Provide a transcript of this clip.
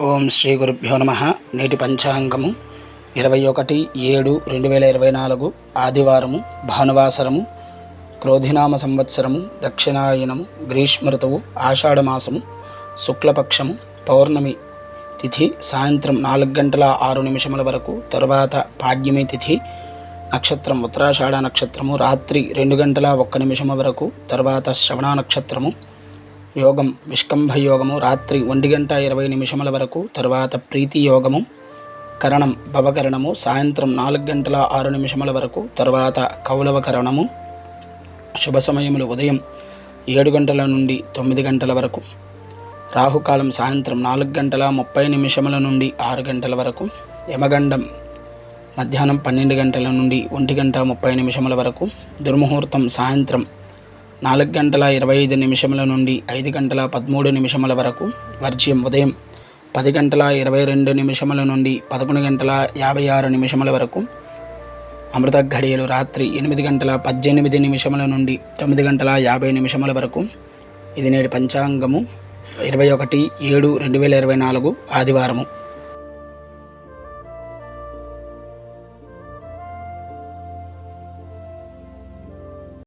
ఓం శ్రీ గురుభ్యో నమ. నేటి పంచాంగము ఇరవై ఒకటి ఏడు రెండు వేల ఇరవై నాలుగు ఆదివారము భానువాసరము క్రోధినామ సంవత్సరము దక్షిణాయనము గ్రీష్మ ఋతువు ఆషాఢమాసము శుక్లపక్షము పౌర్ణమి తిథి సాయంత్రం నాలుగు గంటల ఆరు నిమిషముల వరకు తరువాత పాడ్యమి తిథి నక్షత్రం ఉత్తరాషాఢ నక్షత్రము రాత్రి రెండు గంటల ఒక్క నిమిషము వరకు తర్వాత శ్రవణ నక్షత్రము యోగం విష్కంభ యోగము రాత్రి ఒంటి గంట ఇరవై నిమిషముల వరకు తర్వాత ప్రీతి యోగము కరణం భవకరణము సాయంత్రం నాలుగు గంటల ఆరు నిమిషముల వరకు తరువాత కౌలవ కరణము శుభ సమయములు ఉదయం ఏడు గంటల నుండి తొమ్మిది గంటల వరకు రాహుకాలం సాయంత్రం నాలుగు గంటల ముప్పై నిమిషముల నుండి ఆరు గంటల వరకు యమగండం మధ్యాహ్నం పన్నెండు గంటల నుండి ఒంటి గంట ముప్పై నిమిషముల వరకు దుర్ముహూర్తం సాయంత్రం నాలుగు గంటల ఇరవై ఐదు నిమిషముల నుండి ఐదు గంటల పదమూడు నిమిషముల వరకు వర్జ్యం ఉదయం పది గంటల ఇరవై రెండు నిమిషముల నుండి పదకొండు గంటల యాభై ఆరు నిమిషముల వరకు అమృత ఘడియలు రాత్రి ఎనిమిది గంటల పద్దెనిమిది నిమిషముల నుండి తొమ్మిది గంటల యాభై నిమిషముల వరకు. ఇది నేటి పంచాంగము. ఇరవై ఒకటి ఏడు రెండు వేల ఇరవై నాలుగు ఆదివారము.